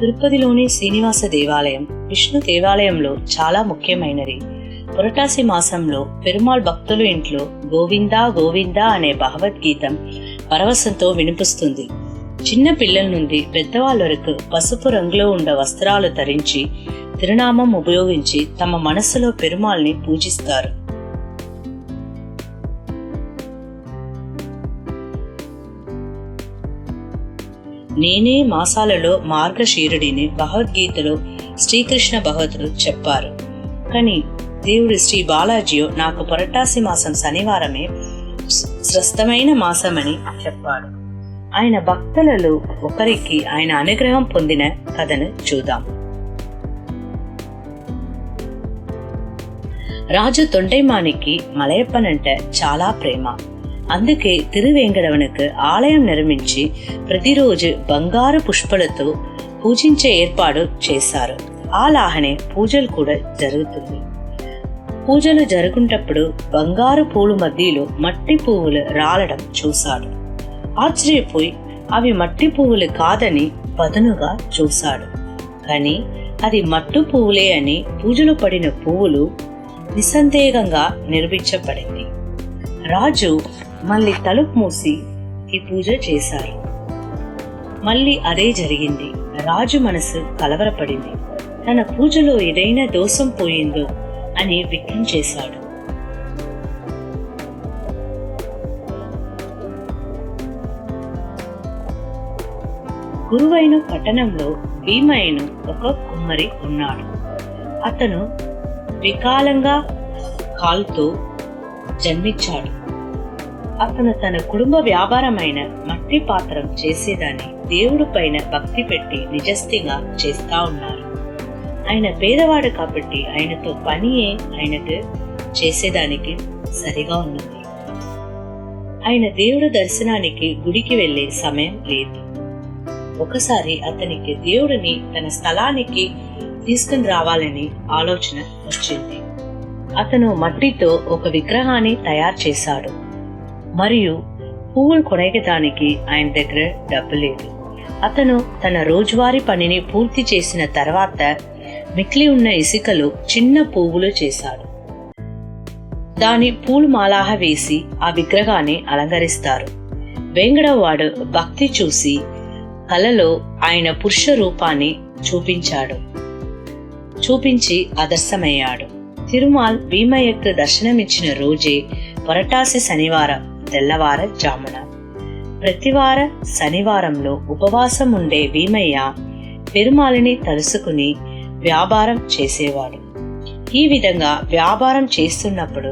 తిరుపతిలోని శ్రీనివాస దేవాలయం విష్ణు దేవాలయంలో చాలా ముఖ్యమైనది. పురటాసి మాసంలో పెరుమాళ్ భక్తుల ఇంట్లో గోవిందా గోవిందా అనే భగవద్గీతం పరవశంతో వినిపిస్తుంది. చిన్న పిల్లల నుండి పెద్దవాళ్ళ వరకు పసుపు రంగులో ఉండే వస్త్రాలు ధరించి తిరునామం ఉపయోగించి తమ మనస్సులో పెరుమాల్ని పూజిస్తారు. నేనే మాసాలలో మార్గశీరుడిని భగవద్గీతలో శ్రీకృష్ణ భగవతుడు చెప్పారు. కానీ దేవుడు శ్రీ బాలాజీయో నాకు పొరటాసి మాసం శనివారమే స్రస్తమైన మాసమని చెప్పాడు. ఆయన భక్తులలో ఒకరికి ఆయన అనుగ్రహం పొందిన కథను చూద్దాం. రాజు తొండైమానికి మలయప్పనంటే చాలా ప్రేమ. అందుకే తిరువేంకటవనకు ఆలయం నిర్మించి ప్రతిరోజు బంగారు పుష్పలతో పూజించే ఏర్పాటు చేశారు. అలాహనే పూజలు కూడా జరుగుతుంది. పూజలు జరుగుంటప్పుడు బంగారు పూలు మధ్యలో మట్టి పువ్వులు రాలడం చూశాడు. ఆశ్చర్యపోయి అవి మట్టి పువ్వులు కాదని పదునుగా చూశాడు. కానీ అది మట్టు పువ్వులే అని పూజలు పడిన పువ్వులు నిస్సందేహంగా నిర్మించబడింది. రాజు మళ్ళీ తలుపు మూసి ఈ పూజ చేశారు. మళ్ళీ అదే జరిగింది. రాజు మనసు కలవరపడింది. తన పూజలో ఏదైనా దోషం పోయిందో అని విఘ్నం చేశాడు. గురువైన పట్టణంలో భీమయ్యను ఒక కుమ్మరి ఉన్నాడు. అతను వికాలంగా కాలుతో జన్మించాడు. అతను తన కుటుంబ వ్యాపారమైన మట్టి పాత్రం చేసేదాన్ని దేవుడు పైన భక్తి పెట్టి నిజస్థిగా చేస్తా ఉన్నారు. ఆయన పేదవాడు కాబట్టి ఆయనతో పనియే ఆయనకు చేసేదానికి సరిగా ఉన్నది. ఆయన దేవుడు దర్శనానికి గుడికి వెళ్ళే సమయం లేదు. ఒకసారి అతనికి దేవుడిని తన స్థలానికి తీసుకుని రావాలని ఆలోచన వచ్చింది. అతను మట్టితో ఒక విగ్రహాన్ని తయారు చేశాడు. మరియు పువ్వులు కొనగడానికి ఆయన దగ్గర డబ్బు లేదు. అతను తన రోజువారీ పనిని పూర్తి చేసిన తర్వాత మిగిలి ఉన్న ఇసుకలో చిన్న పువ్వులు చేశాడు. దాని పూలు మాలాహ వేసి ఆ విగ్రహాన్ని అలంకరిస్తారు. వెంగడవాడు భక్తి చూసి కలలో ఆయన పురుష రూపాన్ని చూపించాడు. చూపించి అదర్శమయ్యాడు తిరుమాల్ భీమయ్యకు దర్శనమిచ్చిన రోజే వరటాసి శనివారం తెల్లవార జామున. ప్రతివార శనివారంలో ఉపవాసం ఉండే భీమయ్య పెరుమాలిని తలుసుకుని వ్యాపారం చేసేవాడు. ఈ విధంగా వ్యాపారం చేస్తున్నప్పుడు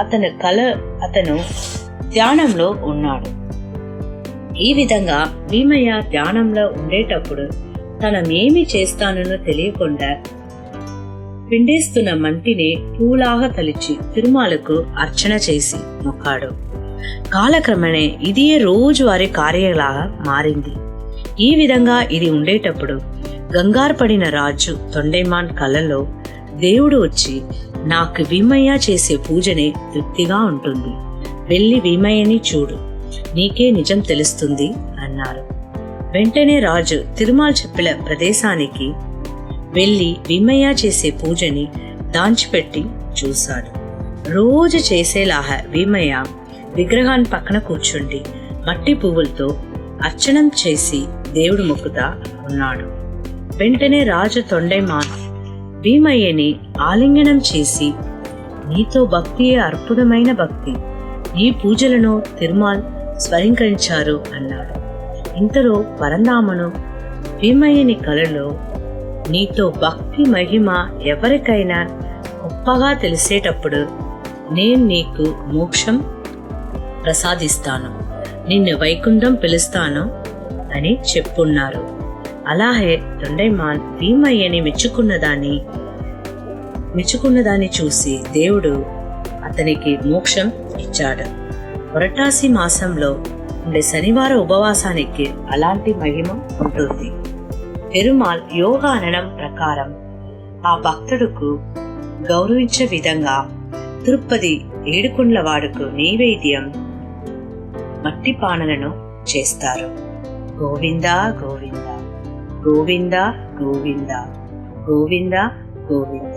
అతను కల అతను ధ్యానంలో ఉన్నాడు. ఈ విధంగా భీమయ్య ధ్యానంలో ఉండేటప్పుడు తనమేమి చేస్తానో తెలియకుండా పిండేస్తున్న మంటిని పూలాగా తలిచి తిరుమాలకు అర్చన చేసి మొక్కాడు. కాలక్రమేణే ఇది రోజువారి కార్యలాగా మారింది. ఈ విధంగా ఇది ఉండేటప్పుడు గంగారు పడిన రాజు తొండైమాన్ కలలో దేవుడు వచ్చి నాకు భీమయ్య చేసే పూజనే తృప్తిగా ఉంటుంది. వెళ్ళి భీమయ్యని చూడు. నీకే నిజం తెలుస్తుంది అన్నారు. వెంటనే రాజు తిరుమాల్ చెప్పిన ప్రదేశానికి వెళ్ళి భీమయ్య చేసే పూజని దాంచిపెట్టి చూశాడు. రోజు చేసేలాగా భీమయ్య విగ్రహాన్ని పక్కన కూర్చుండి మట్టి పువ్వులతో అర్చనం చేసి దేవుడు మొక్కుతా ఉన్నాడు. వెంటనే రాజు తొండైమాన్ భీమయ్యని ఆలింగనం చేసి నీతో భక్తియే అద్భుతమైన భక్తి. ఈ పూజలను తిరుమాల్ స్వరింకరించారు అన్నాడు. ఇంతలో పరందామను భీమయ్యని కలలో నీతో భక్తి మహిమ ఎవరికైనా గొప్పగా తెలిసేటప్పుడు నేను నీకు మోక్షం ప్రసాదిస్తాను. నిన్ను వైకుంఠం పిలుస్తాను అని చెప్పున్నారు. అలాగే దొండైమాన్ భీమయ్యని మెచ్చుకున్నదాన్ని మెచ్చుకున్నదాన్ని చూసి దేవుడు అతనికి మోక్షం ఇచ్చాడు. పురటాసి మాసంలో ఉండే శనివార ఉపవాసానికి అలాంటి మహిమ ఉంటుంది. పెరుమాల్ యోగా అనడం ప్రకారం ఆ భక్తుడుకు గౌరవించే విధంగా తిరుపతి ఏడుకుండ్ల వాడుకు నైవేద్యం మట్టి పానలను చేస్తారు. గోవిందా గోవిందా. గోవింద గోవింద. గోవింద గోవింద.